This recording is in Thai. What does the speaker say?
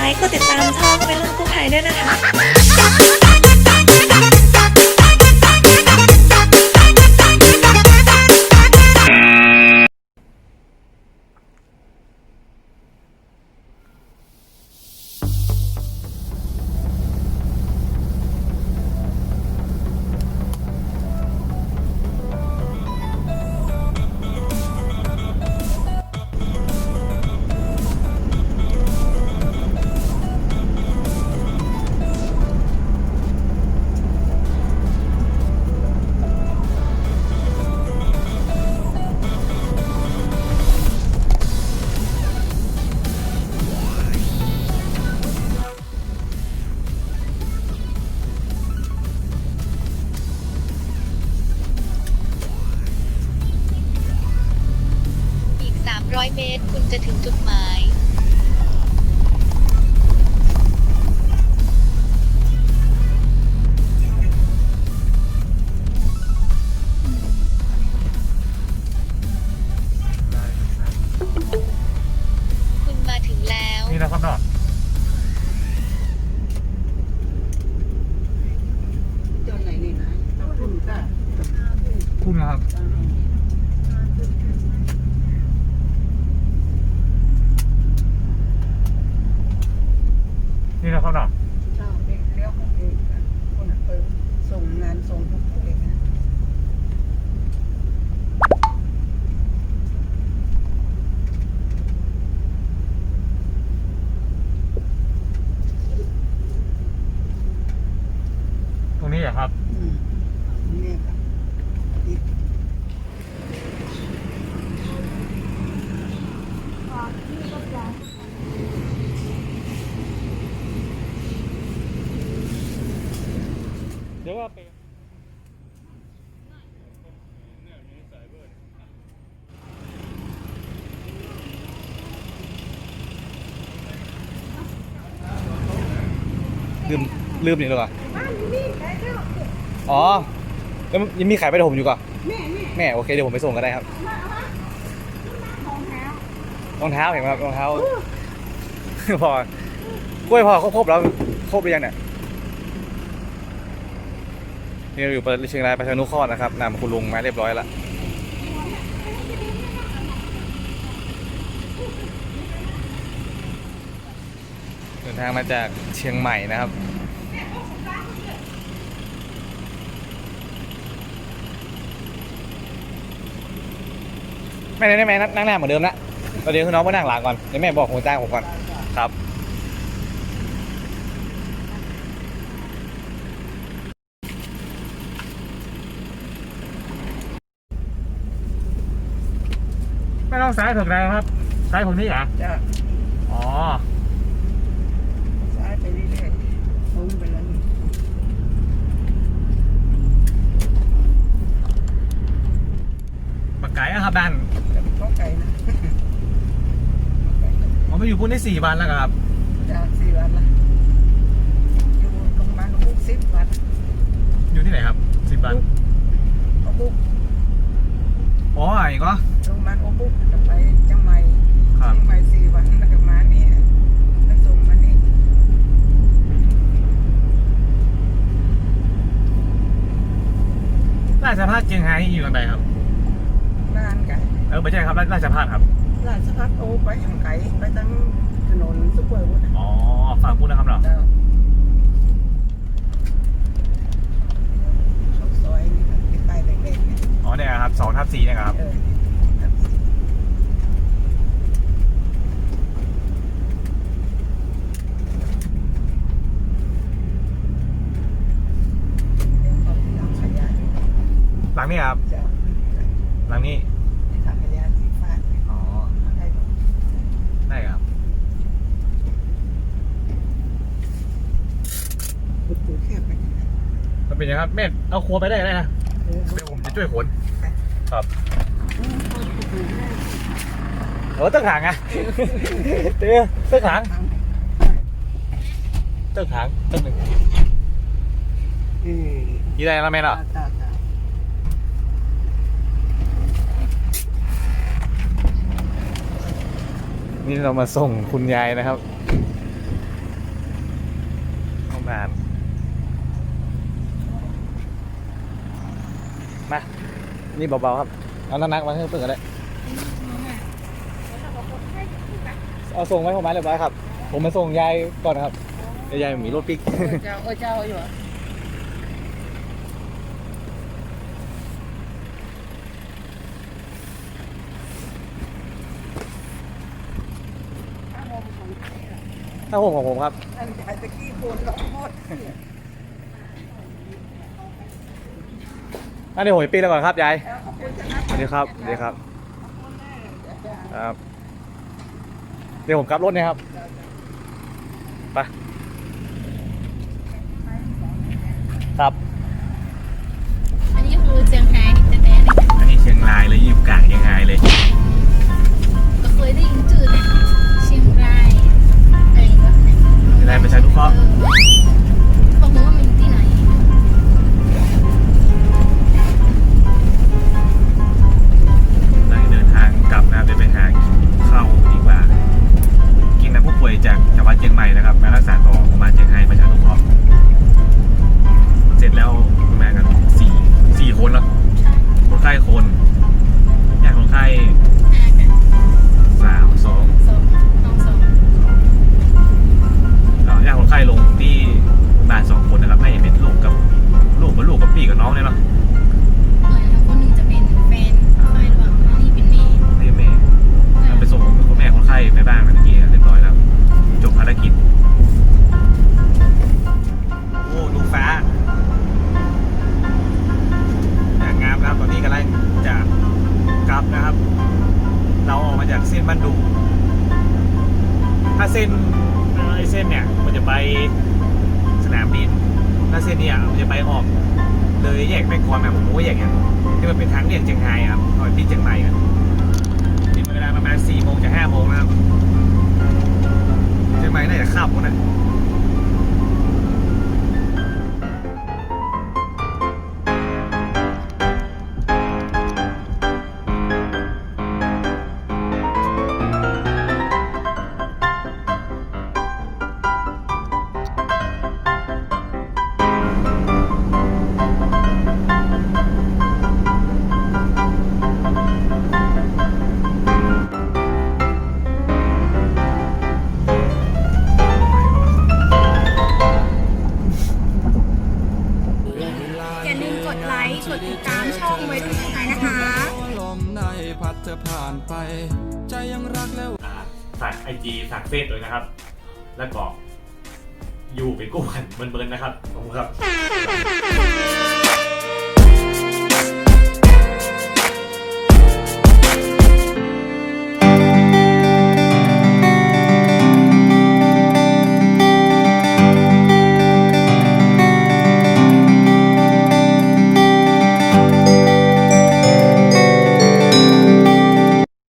ลค์ กดติดตามช่องเป็นรุ่นกู้ภัยด้วยนะคะ อีก300เมตรคุณจะถึงจุดหมายคุณมาถึงแล้ว นี่นะครับเนาะจนไหนนี่นะต้องคุณก็คุณนะครับนี่นะครับเนาะ เจ้าเด็กเลี้ยวของเองคนอะเปิดส่งงานส่งพวกเองนะ ตรงนี้เหรอครับ อืม นี่ครับอีกเดี๋ยวว่าไปลืมลืมอีกแล้วเหรออ๋อ แล้วยังมีขายไปให้ผมอยู่ก่อนแม่โอเคเดี๋ยวผมไปส่งก็ได้ครับรองเท้าเห็นไหมครับรองเท้า พอกล้วยพอครบครบแล้วครบหรือยังเนี่ยนี่เราอยู่เชียงรายไปทางนุคอดนะครับนำคุณลุงมาเรียบร้อยแล้วเดินทางมาจากเชียงใหม่นะครับ แม่ได้ไหมนั่งหน้าเหมือนเดิมนะตอนเดี๋ยวคือน้องมานั่งหลังก่อนเดี๋ยวแม่บอกหัวจ้างผมก่อนครับ ไม่ต้องซ้ายถึงไหนครับ ซ้ายผมนี่เหรอจะอ๋อซ้ายไปเรื่อยๆตรงไปแล้วนี่ปากไก่อะครับดันจะเข้าไกลนะ ผมมาอยู่พุ่นได้สี่วันแล้วครับจะสี่วันละอยู่โรงพยาบาลบุกสิบวันอยู่ที่ไหนครับสิบวันเอาบุกอ๋ออีกเหรอโรงพยาบาลโอบุกจะไปจังใหม่ ครับ จังใหม่สี่วันแล้วก็มานี่ไปส่งมานี่ ราชพัฒเชียงไฮ้อยู่ตรงไหนครับ นานไกล เออไม่ใช่ครับราราชพัฒครับ ราชพัฒโอไปทางไกลไปทางถนนซุปเปอร์วุฒ อ๋อ ฝั่งพุ่นนะครับเนาะ เจ้าเข้าซอยนี่ครับใกล้ๆเล็กๆเนี่ย อ๋อเนี่ยครับสองทับสี่เนี่ยครับ เออครับเดี๋ยวเขาที่หลังขยะ หลัง นี่ครับเจ้าหลังนี้ที่ถังขยะที่ฟาดอ๋อ ได้ครับได้ครับ ขุดปูเทียบไปนะมันเป็นยังไงครับแม่เอาครัวไปได้ได้นะเออเดี๋ยวผมจะช่วยขนครับขุดปูได้เออตั้งหางอะเตี้ยตั้งหางทางตั้งหางตั้งหนึ่งเออยี่ได้แล้วแม่เนาะตาตาตา นี่เรามาส่งคุณยายนะครับนานมา นี่เบาๆครับ เอานักๆมาให้เปิดกันเลยเอาส่งไว้ผมมาเรียบร้อยครับ ผมมาส่งยายก่อนนะครับเดี๋ยวยายมีรถปิกเจ้าเออเจ้าอยู่ ถ้าผมของผมครับอันใหญ่ตะกี้คนก็หมดอันนี้ผมไปปีแล้วก่อนครับยายแล้วขอบคุณจะนับสวัสดีครับสวัสดีครับ ครับ เดี๋ยวผมกลับรถเนะครับ ไป ครับ อันนี้คือเชียงไฮ้แต่แต่เนี่ยอันนี้เชียงรายเลยอยู่กลางเชียงรายเลยก็เคยได้ยินชื่อแต่ เชียงรายประชานุเคราะห์ นะครับตอนนี้กำลังจะกลับนะครับ เราออกมาจากเส้นบ้านดุงถ้าเส้นอ่อไอเส้นเนี่ยมันจะไปสนามบินถ้าเส้นเนี่ยมันจะไปออกเลยแยกแม่กลอนแบบผมก็แยกอย่างที่มันเป็นทางเลี่ยงเชียงไฮ้ครับตอนที่เชียงใหม่กันนี่เวลาประมาณ4โมงจะ5โมงนะครับเชียงใหม่น่าจะขับนะ พัดเธอผ่านไป ใจยังรักและฝากไอจีฝากเฟซด้วยนะครับ แล้วก็อยู่เป็นกู้หันเบิร์นๆนะครับขอบคุณครับ